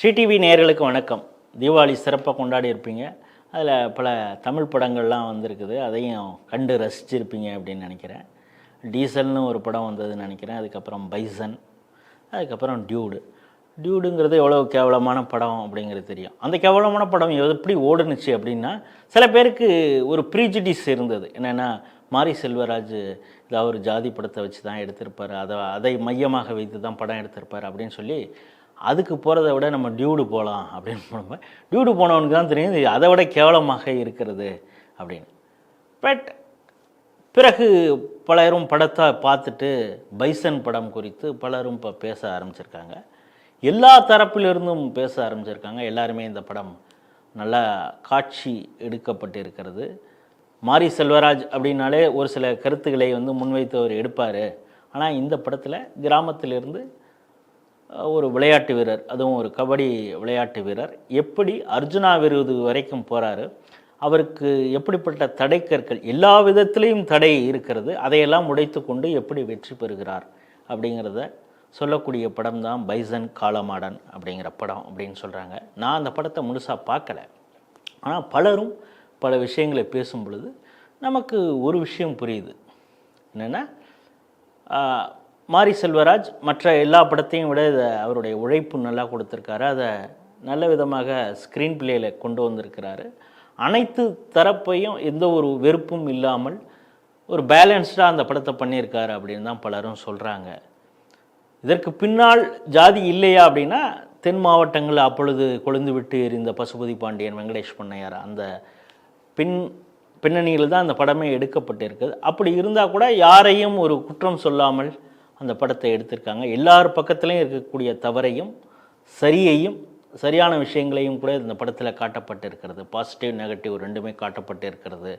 ஸ்ரீடிவி TV வணக்கம். தீபாவளி சிறப்பாக கொண்டாடி இருப்பீங்க அதில் பல தமிழ் படங்கள்லாம் வந்திருக்குது. அதையும் கண்டு ரசிச்சிருப்பீங்க அப்படின்னு நினைக்கிறேன். டீசல்னு ஒரு படம் வந்ததுன்னு நினைக்கிறேன். அதுக்கப்புறம் பைசன். அதுக்கப்புறம் டியூடு. டியூடுங்கிறது எவ்வளோ கேவலமான படம் அப்படிங்கிறது தெரியும். அந்த கேவலமான படம் எப்படி ஓடுனுச்சு அப்படின்னா சில பேருக்கு ஒரு ப்ரீஜிடிஸ் இருந்தது. என்னென்னா மாரி செல்வராஜ் ஏதாவது ஒரு ஜாதி படத்தை வச்சு தான் எடுத்திருப்பார். அதை அதை மையமாக வைத்து தான் படம் எடுத்திருப்பார் அப்படின்னு சொல்லி அதுக்கு போகிறத விட நம்ம டியூடு போகலாம் அப்படின்னு போனப்ப டியூடு போனவனுக்கு தான் தெரியும் இது அதை விட கேவலமாக இருக்கிறது அப்படின்னு. பட் பிறகு பலரும் படத்தை பார்த்துட்டு பைசன் படம் குறித்து பலரும் இப்போ பேச ஆரம்பிச்சிருக்காங்க. எல்லா தரப்பிலிருந்தும் பேச ஆரம்பிச்சிருக்காங்க. எல்லாருமே இந்த படம் நல்லா காட்சி எடுக்கப்பட்டிருக்கிறது. மாரி செல்வராஜ் அப்படின்னாலே ஒரு சில கருத்துக்களை வந்து முன்வைத்து அவர் எடுப்பார். ஆனால் இந்த படத்தில் கிராமத்திலிருந்து ஒரு விளையாட்டு வீரர் அதுவும் ஒரு கபடி விளையாட்டு வீரர் எப்படி அர்ஜுனா விருது வரைக்கும் போகிறாரு அவருக்கு எப்படிப்பட்ட தடைக்கற்கள் எல்லா விதத்திலையும் தடை இருக்கிறது அதையெல்லாம் உடைத்து கொண்டு எப்படி வெற்றி பெறுகிறார் அப்படிங்கிறத சொல்லக்கூடிய படம் தான் பைசன் காலமாடன் அப்படிங்கிற படம் அப்படின்னு சொல்கிறாங்க நான் அந்த படத்தை முழுசாக பார்க்கல. ஆனால் பலரும் பல விஷயங்களை பேசும் பொழுது நமக்கு ஒரு விஷயம் புரியுது. என்னென்னா மாரி செல்வராஜ் மற்ற எல்லா படத்தையும் விட இதை அவருடைய உழைப்பு நல்லா கொடுத்துருக்காரு. அதை நல்ல விதமாக ஸ்க்ரீன் பிளேயில் கொண்டு வந்திருக்கிறாரு. அனைத்து தரப்பையும் எந்த ஒரு வெறுப்பும் இல்லாமல் ஒரு பேலன்ஸ்டாக அந்த படத்தை பண்ணியிருக்காரு அப்படின்னு தான் பலரும் சொல்கிறாங்க இதற்கு பின்னால் ஜாதி இல்லையா அப்படின்னா தென் மாவட்டங்கள் அப்பொழுது கொழுந்து விட்டு எரிந்த பசுபதி பாண்டியன் வெங்கடேஷ் பண்ணையார் அந்த பின் பின்னணியில் தான் அந்த படமே எடுக்கப்பட்டிருக்குது. அப்படி இருந்தால் கூட யாரையும் ஒரு குற்றம் சொல்லாமல் அந்த படத்தை எடுத்திருக்காங்க. எல்லார் பக்கத்துலேயும் இருக்கக்கூடிய தவறையும் சரியையும் சரியான விஷயங்களையும் கூட இந்த படத்தில் காட்டப்பட்டிருக்கிறது. பாசிட்டிவ் நெகட்டிவ் ரெண்டுமே காட்டப்பட்டிருக்கிறது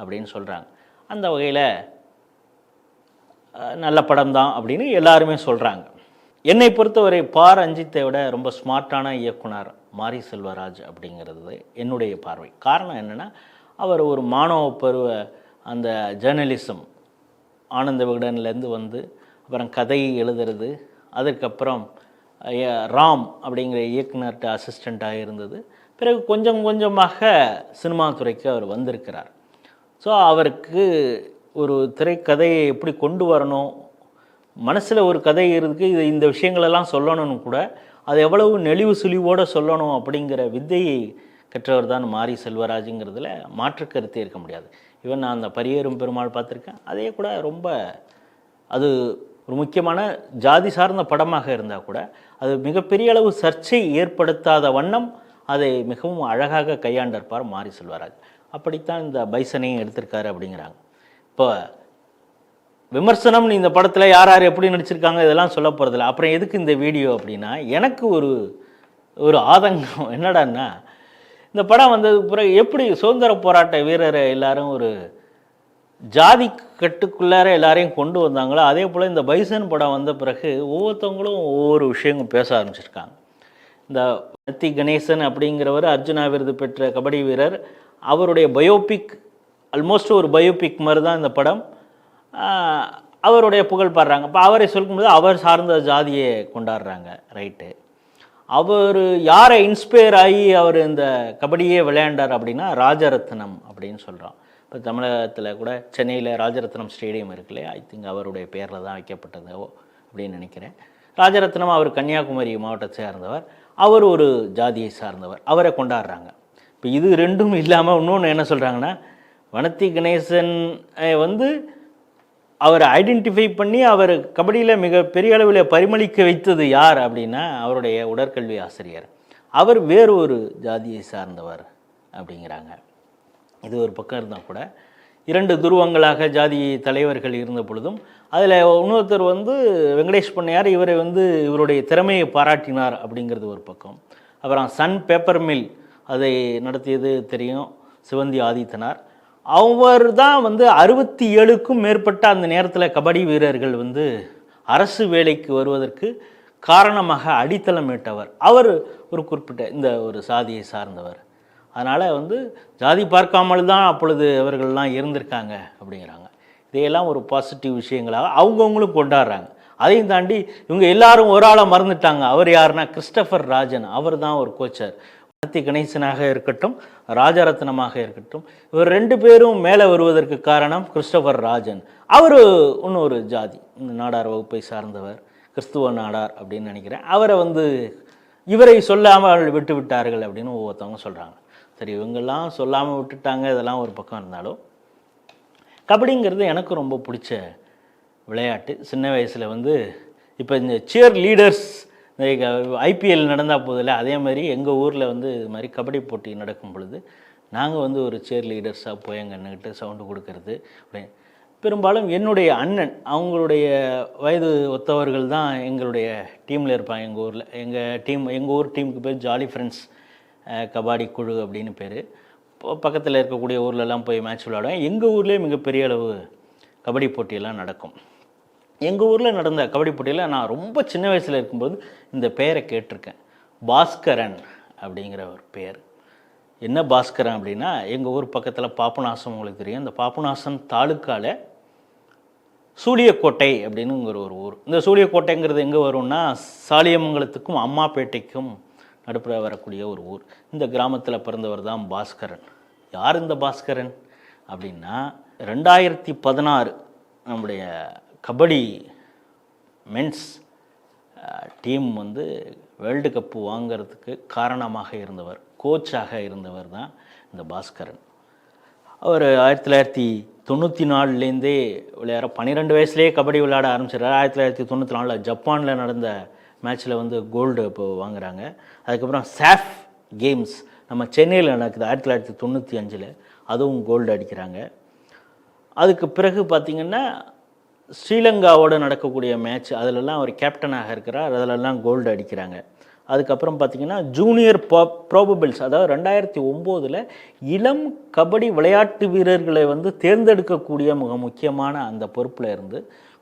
அப்படின்னு சொல்கிறாங்க அந்த வகையில் நல்ல படம் தான் அப்படின்னு எல்லாருமே சொல்கிறாங்க என்னை பொறுத்தவரை பார் அஞ்சித்தை விட ரொம்ப ஸ்மார்ட்டான இயக்குனர் மாரி செல்வராஜ் அப்படிங்கிறது என்னுடைய பார்வை. காரணம் என்னென்னா அவர் ஒரு மாணவ பருவ அந்த ஜேர்னலிசம் ஆனந்த விகடன்லேருந்து வந்து அப்புறம் கதை எழுதுறது அதுக்கப்புறம் ராம் அப்படிங்கிற இயக்குனர்கிட்ட அசிஸ்டண்ட்டாக இருந்தது. பிறகு கொஞ்சம் கொஞ்சமாக சினிமா துறைக்கு அவர் வந்திருக்கிறார். ஸோ அவருக்கு ஒரு திரைக்கதையை எப்படி கொண்டு வரணும் மனசில் ஒரு கதை இருக்குது இது இந்த விஷயங்களெல்லாம் சொல்லணும்னு கூட அது எவ்வளவு நெளிவு சுழிவோடு சொல்லணும் அப்படிங்கிற வித்தையை கற்றவர் தான் மாரி செல்வராஜுங்கிறதுல மாற்று கருத்தே இருக்க முடியாது. ஈவன் நான் அந்த பரியேறும் பெருமாள் பார்த்துருக்கேன் அதே கூட ரொம்ப அது ஒரு முக்கியமான ஜாதி சார்ந்த படமாக இருந்தால் கூட அது மிகப்பெரிய அளவு சர்ச்சை ஏற்படுத்தாத வண்ணம் அதை மிகவும் அழகாக கையாண்டிருப்பார் மாறி செல்வராஜ். அப்படித்தான் இந்த பைசனையும் எடுத்திருக்காரு அப்படிங்கிறாங்க. இப்போ விமர்சனம் இந்த படத்தில் யார் யார் எப்படி நடிச்சிருக்காங்க இதெல்லாம் சொல்ல போகிறதில்ல அப்புறம் எதுக்கு இந்த வீடியோ அப்படின்னா எனக்கு ஒரு ஒரு ஆதங்கம் என்னடான்னா இந்த படம் வந்தது பிறகு எப்படி சுதந்திர போராட்ட வீரரை எல்லாரும் ஒரு ஜாதி கட்டுக்குள்ளார எல்லாரையும் கொண்டு வந்தாங்களோ? அதே போல் இந்த பைசன் படம் வந்த பிறகு ஒவ்வொருத்தவங்களும் ஒவ்வொரு விஷயங்கள் பேச ஆரம்பிச்சிருக்காங்க. இந்த நத்தி கணேசன் அப்படிங்கிறவர் அர்ஜுனா விருது பெற்ற கபடி வீரர் அவருடைய பயோபிக் ஆல்மோஸ்ட் ஒரு பயோபிக் மாதிரி தான் இந்த படம். அவருடைய புகழ் பாடுறாங்க. இப்போ அவரை சொல்லும்போது அவர் சார்ந்த ஜாதியை கொண்டாடுறாங்க ரைட்டு அவர் யாரை இன்ஸ்பயர் ஆகி அவர் இந்த கபடியே விளையாண்டார் அப்படின்னா ராஜரத்னம் அப்படின்னு சொல்கிறோம் இப்போ தமிழகத்தில் கூட சென்னையில் ராஜரத்னம் ஸ்டேடியம் இருக்கு இல்லையா? ஐ திங்க் அவருடைய பேரில் தான் வைக்கப்பட்டதோ அப்படின்னு நினைக்கிறேன். ராஜரத்னம் அவர் கன்னியாகுமரி மாவட்டத்தை சார்ந்தவர். அவர் ஒரு ஜாதியை சார்ந்தவர். அவரை கொண்டாடுறாங்க. இப்போ இது ரெண்டும் இல்லாமல் இன்னொன்று என்ன சொல்கிறாங்கன்னா வனத்தி கணேசன் வந்து அவரை ஐடென்டிஃபை பண்ணி அவர் கபடியில் மிக பெரிய அளவில் பரிமளிக்க வைத்தது யார் அப்படின்னா அவருடைய உடற்கல்வி ஆசிரியர். அவர் வேறு ஒரு ஜாதியை சார்ந்தவர் அப்படிங்கிறாங்க. இது ஒரு பக்கம் இருந்தால் கூட. இரண்டு துருவங்களாக ஜாதி தலைவர்கள் இருந்த பொழுதும் அதில் இன்னொருத்தர் வந்து வெங்கடேஷ் பண்ணையார் இவரை வந்து இவருடைய திறமையை பாராட்டினார் அப்படிங்கிறது ஒரு பக்கம். அப்புறம் சன் பேப்பர் மில் அதை நடத்தியது தெரியும் சிவந்தி ஆதித்தனார். அவர் தான் வந்து அறுபத்தி ஏழுக்கும் மேற்பட்ட அந்த நேரத்தில் கபடி வீரர்கள் வந்து அரசு வேலைக்கு வருவதற்கு காரணமாக அடித்தளமிட்டவர் அவர் ஒரு குறிப்பிட்ட இந்த ஒரு சாதியை சார்ந்தவர். அதனால் வந்து ஜாதி பார்க்காமல் தான் அப்பொழுது அவர்கள்லாம் இருந்திருக்காங்க அப்படிங்கிறாங்க. இதையெல்லாம் ஒரு பாசிட்டிவ் விஷயங்களாக அவங்கவுங்களும் கொண்டாடுறாங்க. அதையும் தாண்டி இவங்க எல்லாரும் ஒரு ஆளாக மறந்துட்டாங்க. அவர் யாருன்னா கிறிஸ்டபர் ராஜன். அவர் தான் ஒரு கோச்சர். மத்தி கணேசனாக இருக்கட்டும் ராஜரத்னமாக இருக்கட்டும் இவர் ரெண்டு பேரும் மேலே வருவதற்கு காரணம் கிறிஸ்டபர் ராஜன். அவர் இன்னொரு ஜாதி இந்த நாடார் வகுப்பை சார்ந்தவர் கிறிஸ்துவ நாடார் அப்படின்னு நினைக்கிறேன். அவரை வந்து இவரை சொல்லாமல் விட்டு விட்டார்கள் அப்படின்னு ஒவ்வொருத்தவங்க சொல்கிறாங்க சரி இவங்கெல்லாம் சொல்லாமல் விட்டுட்டாங்க இதெல்லாம் ஒரு பக்கம் இருந்தாலும் கபடிங்கிறது எனக்கு ரொம்ப பிடிச்ச விளையாட்டு. சின்ன வயசில் வந்து இப்போ இந்த சியர் லீடர்ஸ் ஐபிஎல் நடந்தால் போதில்ல அதே மாதிரி எங்கள் ஊரில் வந்து இது மாதிரி கபடி போட்டி நடக்கும் பொழுது நாங்கள் வந்து ஒரு சியர் லீடர்ஸாக போய் எங்கள் சவுண்டு கொடுக்கறது பெரும்பாலும் என்னுடைய அண்ணன் அவங்களுடைய வயது ஒத்தவர்கள் தான் எங்களுடைய டீமில் இருப்பாங்க. எங்கள் ஊரில் எங்கள் டீம் எங்கள் ஊர் டீமுக்கு பேர் ஜாலி ஃப்ரெண்ட்ஸ் கபாடி குழு அப்படின்னு பேர். பக்கத்தில் இருக்கக்கூடிய ஊர்லலாம் போய் மேட்ச் விளையாடுவேன். எங்கள் ஊர்லேயே மிகப்பெரிய அளவு கபடி போட்டியெல்லாம் நடக்கும். எங்கள் ஊரில் நடந்த கபடி போட்டியில் நான் ரொம்ப சின்ன வயசில் இருக்கும்போது இந்த பெயரை கேட்டிருக்கேன். பாஸ்கரன் அப்படிங்கிற ஒரு பெயர். என்ன பாஸ்கரன் அப்படின்னா எங்கள் ஊர் பக்கத்தில் பாபநாசம் உங்களுக்கு தெரியும். இந்த பாபநாசம் தாலுக்காவில் சூழியக்கோட்டை அப்படின்னுங்கிற ஒரு ஊர். இந்த சூழியக்கோட்டைங்கிறது எங்கே வரும்னா சாலியமங்கலத்துக்கும் அம்மாப்பேட்டைக்கும் நடுப்புற வரக்கூடிய ஒரு ஊர். இந்த கிராமத்தில் பிறந்தவர் தான் பாஸ்கரன். யார் இந்த பாஸ்கரன்? அப்படின்னா ரெண்டாயிரத்தி பதினாறு நம்முடைய கபடி மென்ஸ் டீம் வந்து வேர்ல்டு கப்பு வாங்கிறதுக்கு காரணமாக இருந்தவர் கோச்சாக இருந்தவர் தான் இந்த பாஸ்கரன். அவர் ஆயிரத்தி தொள்ளாயிரத்தி தொண்ணூற்றி நாலுலேருந்தே விளையாட பன்னிரெண்டு வயசுலேயே கபடி விளையாட ஆரம்பிச்சிடுறாரு. ஆயிரத்தி தொள்ளாயிரத்தி தொண்ணூற்றி நாலில் ஜப்பானில் நடந்த மேட்ச்சில் வந்து கோல்டு இப்போ வாங்குறாங்க. அதுக்கப்புறம் சாஃப் கேம்ஸ் நம்ம சென்னையில் நடக்குது ஆயிரத்தி தொள்ளாயிரத்தி தொண்ணூற்றி அஞ்சில். அதுவும் கோல்டு அடிக்கிறாங்க. அதுக்கு பிறகு பார்த்திங்கன்னா ஸ்ரீலங்காவோடு நடக்கக்கூடிய மேட்ச் அதிலெல்லாம் அவர் கேப்டனாக இருக்கிறார். அதிலெல்லாம் கோல்டு அடிக்கிறாங்க. அதுக்கப்புறம் பார்த்தீங்கன்னா ஜூனியர் ப்ரோ ப்ரோபபிள்ஸ் அதாவது ரெண்டாயிரத்தி ஒம்போதில் இளம் கபடி விளையாட்டு வீரர்களை வந்து தேர்ந்தெடுக்கக்கூடிய மிக முக்கியமான அந்த பொறுப்பில் இருந்து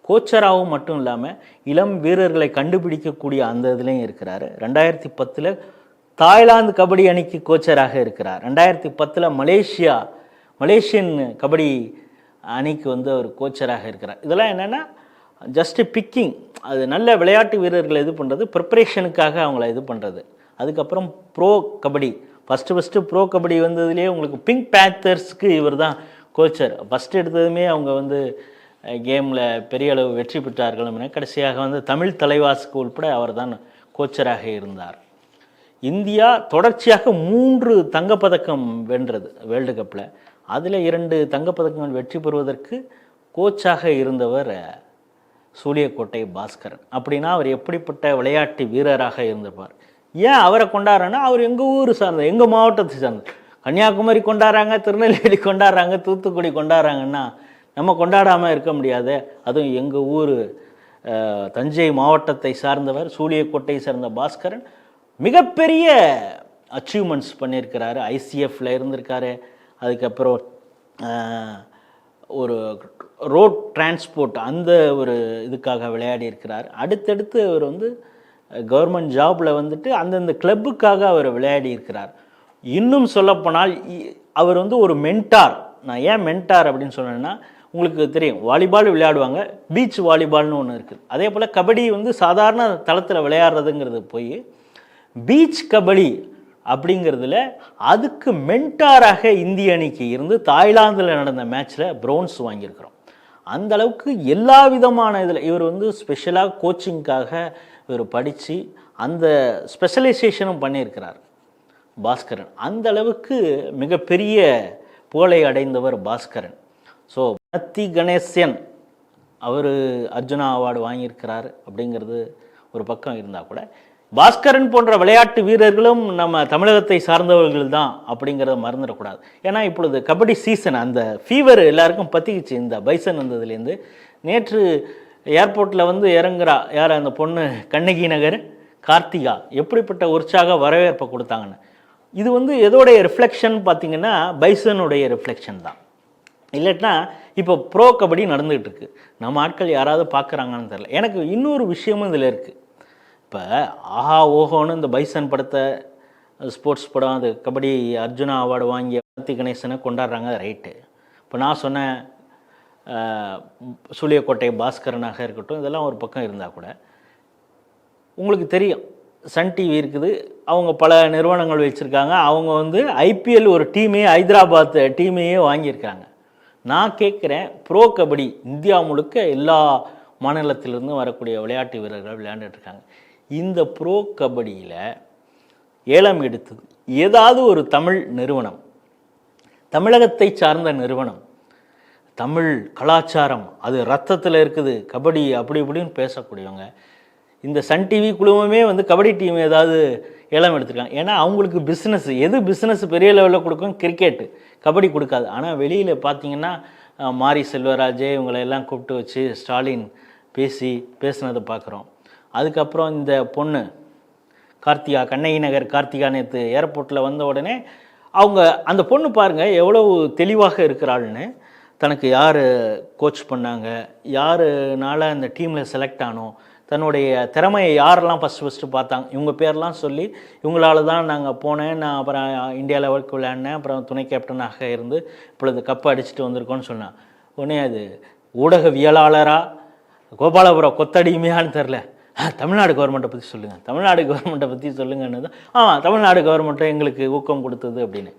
கோச்சராகவும் மட்டும் இல்லாமல் இளம் வீரர்களை கண்டுபிடிக்கக்கூடிய அந்த இதுலேயும் இருக்கிறாரு. ரெண்டாயிரத்தி பத்தில் தாய்லாந்து கபடி அணிக்கு கோச்சராக இருக்கிறார். ரெண்டாயிரத்தி பத்தில் மலேசியா மலேசியன் கபடி அணிக்கு வந்து அவர் கோச்சராக இருக்கிறார். இதெல்லாம் என்னென்னா ஜஸ்ட்டு பிக்கிங் அது நல்ல விளையாட்டு வீரர்களை இது பண்ணுறது ப்ரிப்பரேஷனுக்காக அவங்கள இது பண்ணுறது அதுக்கப்புறம் pro kabaddi. First first pro kabaddi வந்ததுலேயே உங்களுக்கு பிங்க் பேத்தர்ஸ்க்கு இவர் தான் கோச்சர் ஃபஸ்ட்டு எடுத்ததுமே அவங்க வந்து கேமில் பெரிய அளவு வெற்றி பெற்றார்கள் அப்படின்னா கடைசியாக வந்து தமிழ் தலைவாசுக்கு உட்பட அவர் தான் கோச்சராக இருந்தார். இந்தியா தொடர்ச்சியாக மூன்று தங்கப்பதக்கம் வென்றது வேர்ல்டு கப்பில் அதில் இரண்டு தங்கப்பதக்கங்கள் வெற்றி பெறுவதற்கு கோச்சாக இருந்தவர் சூழியக்கோட்டை பாஸ்கரன். அப்படின்னா அவர் எப்படிப்பட்ட விளையாட்டு வீரராக இருந்திருப்பார்? ஏன் அவரை கொண்டாடுறேன்னா அவர் எங்கள் ஊர் சார்ந்த எங்கள் மாவட்டத்தை சார்ந்த. கன்னியாகுமரி கொண்டாடுறாங்க திருநெல்வேலி கொண்டாடுறாங்க தூத்துக்குடி கொண்டாடுறாங்கன்னா நம்ம கொண்டாடாமல் இருக்க முடியாது. அதுவும் எங்கள் ஊர் தஞ்சை மாவட்டத்தை சார்ந்தவர் சூழியக்கோட்டை சார்ந்த பாஸ்கரன். மிகப்பெரிய அச்சீவ்மெண்ட்ஸ் பண்ணியிருக்கிறாரு. ஐசிஎஃப்ல இருந்திருக்காரு. அதுக்கப்புறம் ஒரு ரோட் டிரான்ஸ்போர்ட் அந்த ஒரு இதுக்காக விளையாடி இருக்கிறார். அடுத்தடுத்து அவர் வந்து கவர்மெண்ட் ஜாபில் வந்துட்டு அந்தந்த கிளப்புக்காக அவர் விளையாடி இருக்கிறார். இன்னும் சொல்லப்போனால் அவர் வந்து ஒரு மென்டார் நான் ஏன் மென்டார் அப்படின்னு சொன்னேன்னா உங்களுக்கு தெரியும் வாலிபால் விளையாடுவாங்க பீச் வாலிபால்னு ஒன்று இருக்குது அதே போல் கபடி வந்து சாதாரண தளத்தில் விளையாடுறதுங்கிறது போய் பீச் கபடி அப்படிங்கிறதுல அதுக்கு மென்டாராக இந்திய அணிக்கு இருந்து தாய்லாந்தில் நடந்த மேட்ச்சில் ப்ரௌன்ஸ் வாங்கியிருக்கிறோம். அந்த அளவுக்கு எல்லா விதமான இதில் இவர் வந்து ஸ்பெஷலாக கோச்சிங்க்காக இவர் படித்து அந்த ஸ்பெஷலைசேஷனும் பண்ணியிருக்கிறார். பாஸ்கரன். அந்த அளவுக்கு மிகப்பெரிய புகழை அடைந்தவர் பாஸ்கரன். ஸோ மத்தி கணேசன் அவர் அர்ஜுனா அவார்டு வாங்கியிருக்கிறார் அப்படிங்கிறது ஒரு பக்கம் இருந்தால் கூட பாஸ்கரன் போன்ற விளையாட்டு வீரர்களும் நம்ம தமிழகத்தை சார்ந்தவர்கள் தான் அப்படிங்கிறத மறந்துடக்கூடாது. ஏன்னா இப்பொழுது கபடி சீசன் அந்த ஃபீவர் எல்லாருக்கும் பற்றிக்கிச்சு இந்த பைசன் வந்ததுலேருந்து நேற்று ஏர்போர்ட்டில் வந்து இறங்குறா. யார் அந்த பொண்ணு? கண்ணகி நகர் கார்த்திகா. எப்படிப்பட்ட உற்சாக வரவேற்பை கொடுத்தாங்கன்னு. இது வந்து எதோடைய ரிஃப்ளெக்ஷன் பார்த்தீங்கன்னா பைசனுடைய ரிஃப்ளெக்ஷன் தான். இல்லட்டினா இப்போ ப்ரோ கபடி நடந்துகிட்டு இருக்கு. நம்ம ஆட்கள் யாராவது பார்க்குறாங்கன்னு தெரில எனக்கு இன்னொரு விஷயமும் இதில் இருக்குது இப்போ ஆஹா ஓஹோன்னு இந்த பைசன் படத்தை ஸ்போர்ட்ஸ் படம் அது கபடி அர்ஜுனா அவார்டு வாங்கிய கார்த்தி கணேசனை கொண்டாடுறாங்க ரைட்டு. இப்போ நான் சொன்னேன் சூழியக்கோட்டை பாஸ்கரனாக இருக்கட்டும் இதெல்லாம் ஒரு பக்கம் இருந்தால் கூட உங்களுக்கு தெரியும் சன் டிவி இருக்குது அவங்க பல நிறுவனங்கள் வச்சுருக்காங்க அவங்க வந்து ஐபிஎல் ஒரு டீமே ஹைதராபாத் டீமையே வாங்கியிருக்காங்க நான் கேட்குறேன் ப்ரோ கபடி இந்தியா முழுக்க எல்லா மாநிலத்திலிருந்தும் வரக்கூடிய விளையாட்டு வீரர்கள் விளையாண்டுட்ருக்காங்க இந்த ப்ரோ கபடியில் ஏலம் எடுத்தது. ஏதாவது ஒரு தமிழ் நிறுவனம் தமிழகத்தை சார்ந்த நிறுவனம் தமிழ் கலாச்சாரம் அது ரத்தத்தில் இருக்குது கபடி அப்படி இப்படின்னு பேசக்கூடியவங்க இந்த சன் டிவி குழுமமே வந்து கபடி டீம் ஏதாவது ஏலம் எடுத்திருக்காங்க. ஏன்னா அவங்களுக்கு பிஸ்னஸ் எது பிஸ்னஸ் பெரிய லெவலில் கொடுக்கும்? கிரிக்கெட்டு கபடி கொடுக்காது. ஆனால் வெளியில் பார்த்தீங்கன்னா மாரி செல்வராஜே இவங்களை எல்லாம் கூப்பிட்டு வச்சு ஸ்டாலின் பேசி பேசுனதை பார்க்குறோம். அதுக்கப்புறம் இந்த பொண்ணு கார்த்திகா கண்ணகி நகர் கார்த்திகா நேற்று ஏர்போர்ட்டில் வந்த உடனே அவங்க அந்த பொண்ணு பாருங்கள் எவ்வளவு தெளிவாக இருக்கிறாள்னு. தனக்கு யார் கோச் பண்ணாங்க யாருனால அந்த டீமில் செலக்ட் ஆனோம் தன்னுடைய திறமையை யாரெல்லாம் ஃபஸ்ட்டு ஃபஸ்ட்டு பார்த்தாங்க இவங்க பேர்லாம் சொல்லி இவங்களால தான் நாங்கள் போனேன் நான் அப்புறம் இந்தியா லெவலுக்கு விளையாடினேன் அப்புறம் துணை கேப்டனாக இருந்து இப்பொழுது கப்பை அடிச்சுட்டு வந்திருக்கோன்னு சொன்னான் உடனே அது ஊடகவியலாளராக கோபாலபுரம் கொத்தடிமையான்னு தெரில தமிழ்நாடு கவர்மெண்ட்டை பற்றி சொல்லுங்கள் தமிழ்நாடு கவர்மெண்ட்டை பற்றி சொல்லுங்கன்னு தான். ஆமாம் தமிழ்நாடு கவர்மெண்ட்டை எங்களுக்கு ஊக்கம் கொடுத்தது அப்படின்னு.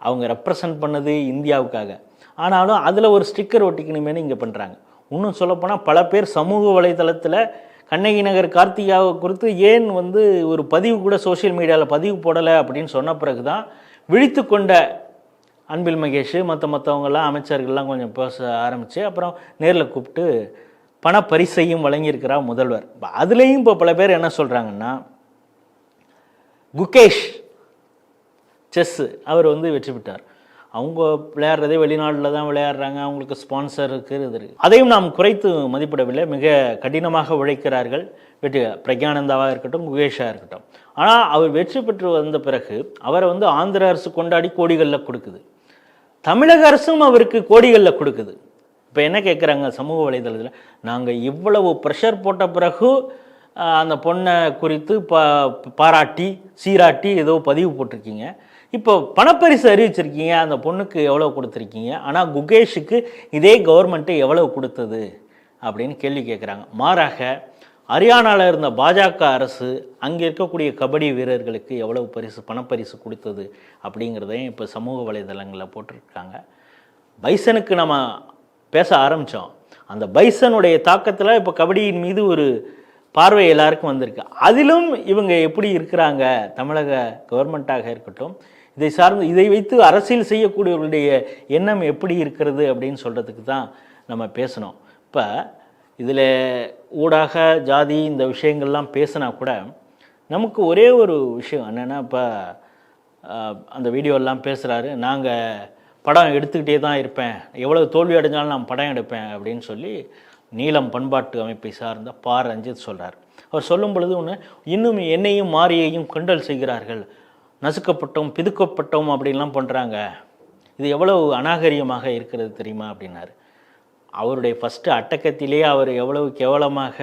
அவங்க ரெப்ரசன்ட் பண்ணது இந்தியாவுக்காக. ஆனாலும் அதில் ஒரு ஸ்டிக்கர் ஒட்டிக்கணுமேனு இங்கே பண்ணுறாங்க இன்னும் சொல்லப்போனால் பல பேர் சமூக வலைதளத்தில் கண்ணகி நகர் கார்த்திகாவை குறித்து ஏன் வந்து ஒரு பதிவு கூட சோஷியல் மீடியாவில் பதிவு போடலை அப்படின்னு சொன்ன பிறகு தான் விழித்து கொண்ட அன்பில் மகேஷ் மற்ற மற்றவங்கெல்லாம் அமைச்சர்கள்லாம் கொஞ்சம் பேச ஆரம்பித்து அப்புறம் நேரில் கூப்பிட்டு பணப்பரிசையும் வழங்கியிருக்கிறார் முதல்வர். அதுலேயும் இப்போ பல பேர் என்ன சொல்கிறாங்கன்னா குகேஷ் செஸ்ஸு அவர் வந்து வெற்றி பெற்றார். அவங்க விளையாடுறதே வெளிநாட்டில் தான் விளையாடுறாங்க அவங்களுக்கு ஸ்பான்சர் இருக்குது இது இருக்குது அதையும் நாம் குறைத்து மதிப்பிடவில்லை மிக கடினமாக உழைக்கிறார்கள். வெற்றி பிரக்யானந்தாவாக இருக்கட்டும் குகேஷாக இருக்கட்டும். ஆனால் அவர் வெற்றி பெற்று வந்த பிறகு அவரை வந்து ஆந்திர அரசு கொண்டாடி கோடிகளில் கொடுக்குது. தமிழக அரசும் அவருக்கு கோடிகளில் கொடுக்குது. இப்போ என்ன கேட்குறாங்க சமூக வலைதளத்தில்? நாங்கள் இவ்வளவு ப்ரெஷர் போட்ட பிறகு அந்த பொண்ணை குறித்து பா பாராட்டி சீராட்டி ஏதோ பதிவு போட்டிருக்கீங்க. இப்போ பணப்பரிசு அறிவிச்சிருக்கீங்க அந்த பொண்ணுக்கு எவ்வளோ கொடுத்துருக்கீங்க ஆனால் குகேஷுக்கு இதே கவர்மெண்ட்டு எவ்வளோ கொடுத்தது அப்படின்னு கேள்வி கேட்குறாங்க மாறாக ஹரியானாவில் இருந்த பாஜக அரசு அங்கே இருக்கக்கூடிய கபடி வீரர்களுக்கு எவ்வளவு பரிசு பணப்பரிசு கொடுத்தது அப்படிங்கிறதையும் இப்போ சமூக வலைதளங்களில் போட்டிருக்காங்க. பைசனுக்கு நம்ம பேச ஆரம்பித்தோம் அந்த பைசனுடைய தாக்கத்தில் இப்போ கபடியின் மீது ஒரு பார்வை எல்லாருக்கும் வந்திருக்கு. அதிலும் இவங்க எப்படி இருக்கிறாங்க? தமிழக கவர்மெண்ட்டாக இருக்கட்டும் இதை சார்ந்து இதை வைத்து அரசியல் செய்யக்கூடியவர்களுடைய எண்ணம் எப்படி இருக்கிறது அப்படின்னு சொல்கிறதுக்கு தான் நம்ம பேசணும். இப்போ இதில் ஊடாக ஜாதி இந்த விஷயங்கள்லாம் பேசினா கூட நமக்கு ஒரே ஒரு விஷயம் என்னென்னா இப்போ அந்த வீடியோலாம் பேசுகிறாரு நாங்கள் படம் எடுத்துக்கிட்டே தான் இருப்பேன். எவ்வளவு தோல்வி அடைஞ்சாலும் நான் படம் எடுப்பேன் அப்படின்னு சொல்லி நீளம் பண்பாட்டு அமைப்பை சார்ந்த பா. ரஞ்சித் சொல்கிறார் அவர் சொல்லும் பொழுது ஒன்று இன்னும் என்னையும் மாரியையும் கிண்டல் செய்கிறார்கள். நசுக்கப்பட்டோம் பிதுக்கப்பட்டோம் அப்படின்லாம் பண்ணுறாங்க இது எவ்வளவு அநாகரியமாக இருக்கிறது தெரியுமா அப்படின்னாரு. அவருடைய ஃபஸ்ட்டு அட்டக்கத்திலேயே அவர் எவ்வளவு கேவலமாக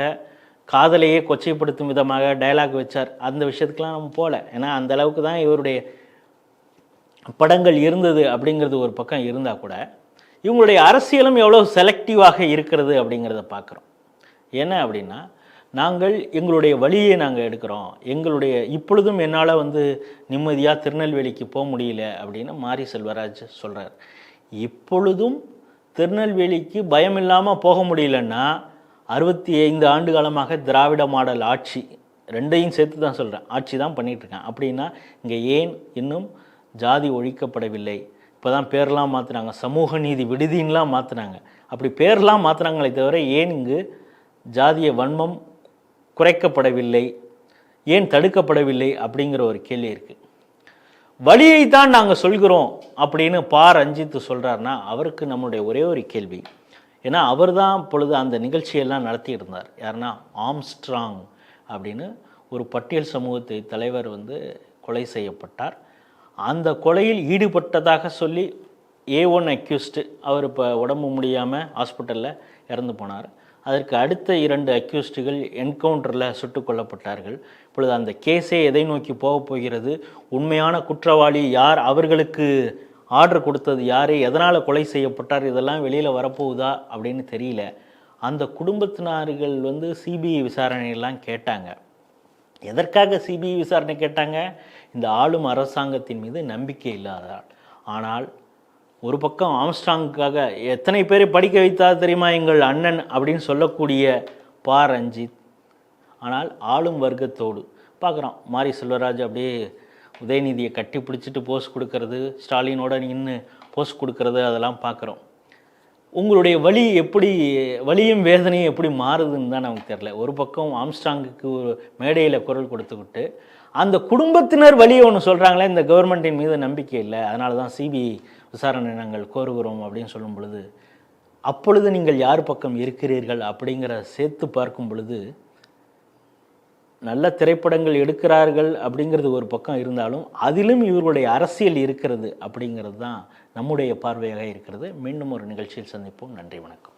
காதலையே கொச்சைப்படுத்தும் விதமாக டயலாக் வச்சார். அந்த விஷயத்துக்கெலாம் நம்ம போகல. ஏன்னா அந்த அளவுக்கு தான் இவருடைய படங்கள் இருந்தது அப்படிங்கிறது ஒரு பக்கம் இருந்தால் கூட இவங்களுடைய அரசியலும் எவ்வளோ செலக்டிவாக இருக்கிறது அப்படிங்கிறத பார்க்குறோம் என்ன அப்படின்னா நாங்கள் எங்களுடைய வழியை நாங்கள் எடுக்கிறோம். எங்களுடைய இப்பொழுதும் என்னால் வந்து நிம்மதியாக திருநெல்வேலிக்கு போக முடியல அப்படின்னு மாரி செல்வராஜ் சொல்கிறார் இப்பொழுதும் திருநெல்வேலிக்கு பயம் இல்லாமல் போக முடியலன்னா அறுபத்தி ஐந்து ஆண்டு காலமாக திராவிட மாடல் ஆட்சி ரெண்டையும் சேர்த்து தான் சொல்கிறேன் ஆட்சி தான் பண்ணிகிட்ருக்கேன் அப்படின்னா இங்கே ஏன் இன்னும் ஜாதி ஒழிக்கப்படவில்லை. இப்போ தான் பேர்லாம் மாற்றுனாங்க சமூக நீதி விடுதின்லாம் மாற்றுனாங்க அப்படி பேர்லாம் மாற்றுறாங்களே தவிர ஏன் இங்கு ஜாதிய வன்மம் குறைக்கப்படவில்லை? ஏன் தடுக்கப்படவில்லை? அப்படிங்கிற ஒரு கேள்வி இருக்குது வழியை தான் நாங்கள் சொல்கிறோம் அப்படின்னு பா. ரஞ்சித் சொல்கிறாருன்னா அவருக்கு நம்மளுடைய ஒரே ஒரு கேள்வி. ஏன்னா அவர் தான் பொழுது அந்த நிகழ்ச்சியெல்லாம் நடத்திட்டு இருந்தார் யாருன்னா ஆம்ஸ்ட்ராங் அப்படின்னு ஒரு பட்டியல் சமூகத்தை தலைவர் வந்து கொலை செய்யப்பட்டார். அந்த கொலையில் ஈடுபட்டதாக சொல்லி ஏ ஒன் அக்யூஸ்டு அவர் இப்போ உடம்பு முடியாமல் ஹாஸ்பிட்டலில் இறந்து போனார். அதற்கு அடுத்த இரண்டு அக்யூஸ்டுகள் என்கவுண்டரில் சுட்டுக் கொல்லப்பட்டார்கள். இப்பொழுது அந்த கேஸே எதை நோக்கி போகப் போகிறது? உண்மையான குற்றவாளி யார்? அவர்களுக்கு ஆர்டர் கொடுத்தது யார்? எதனால் கொலை செய்யப்பட்டார்? இதெல்லாம் வெளியில் வரப்போகுதா? அப்படின்னு தெரியல. அந்த குடும்பத்தினார்கள் வந்து சிபிஐ விசாரணையெல்லாம் கேட்டாங்க. எதற்காக சிபிஐ விசாரணை கேட்டாங்க? இந்த ஆளும் அரசாங்கத்தின் மீது நம்பிக்கை இல்லாததால். ஆனால் ஒரு பக்கம் ஆம்ஸ்டாங்குக்காக எத்தனை பேரை படிக்க வைத்தார் தெரியுமா எங்கள் அண்ணன் அப்படின்னு சொல்லக்கூடிய பா. ரஞ்சித். ஆனால் ஆளும் வர்க்கத்தோடு. பார்க்குறோம். மாரி செல்வராஜ் அப்படியே உதயநிதியை கட்டி பிடிச்சிட்டு போஸ்ட் கொடுக்கறது ஸ்டாலினோட நின்று போஸ்ட் கொடுக்கறது அதெல்லாம் பார்க்குறோம். உங்களுடைய வலி எப்படி வலியும் வேதனையும் எப்படி மாறுதுன்னு தான் நமக்கு தெரில ஒரு பக்கம் ஆம்ஸ்டாங்குக்கு ஒரு மேடையில் குரல் கொடுத்துக்கிட்டு அந்த குடும்பத்தினர் வழியை ஒன்று சொல்கிறாங்களே இந்த கவர்மெண்ட்டின் மீது நம்பிக்கை இல்லை அதனால தான் சிபிஐ விசாரணை நாங்கள் கோருகிறோம் அப்படின்னு சொல்லும் பொழுது அப்பொழுது நீங்கள் யார் பக்கம் இருக்கிறீர்கள் அப்படிங்கிற சேர்த்து பார்க்கும் பொழுது நல்ல திரைப்படங்கள் எடுக்கிறார்கள் அப்படிங்கிறது ஒரு பக்கம் இருந்தாலும் அதிலும் இவர்களுடைய அரசியல் இருக்கிறது அப்படிங்கிறது தான் நம்முடைய பார்வையாக இருக்கிறது. மீண்டும் ஒரு நிகழ்ச்சியில் சந்திப்போம். நன்றி வணக்கம்.